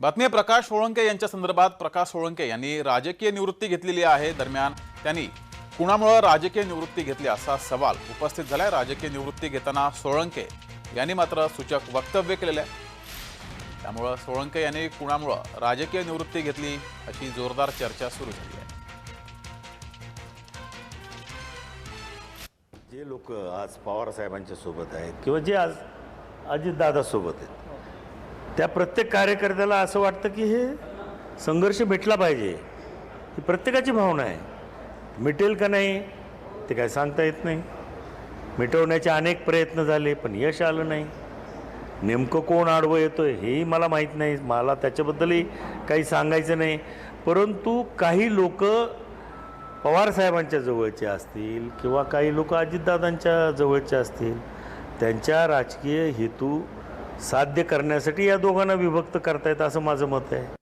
बातमी आहे प्रकाश सोळंके यांच्या संदर्भात. प्रकाश सोळंके यांनी राजकीय निवृत्ती घेतलेली आहे. दरम्यान त्यांनी कुणामुळं राजकीय निवृत्ती घेतली असा सवाल उपस्थित झालाय. राजकीय निवृत्ती घेताना सोळंके यांनी मात्र सूचक वक्तव्य केलेलं आहे. त्यामुळं सोळंके यांनी कुणामुळं राजकीय निवृत्ती घेतली अशी जोरदार चर्चा सुरू झाली आहे. जे लोक आज पवार साहेबांच्या सोबत आहेत किंवा जे आज अजितदादा सोबत आहेत त्या प्रत्येक कार्यकर्त्याला असं वाटतं की हे संघर्ष भेटला पाहिजे. ही प्रत्येकाची भावना आहे. मिटेल का नाही ते काय सांगता येत नाही. मिटवण्याचे अनेक प्रयत्न झाले पण यश आलं नाही. नेमकं कोण आडवं येतोय हेही मला माहीत नाही. मला त्याच्याबद्दलही काही सांगायचं नाही. परंतु काही लोक पवारसाहेबांच्या जवळचे असतील किंवा काही लोक अजितदादांच्या जवळचे असतील त्यांच्या राजकीय हेतू साध्य करण्यासाठी या दोघांना विभक्त करता येतं असं माझं मत आहे.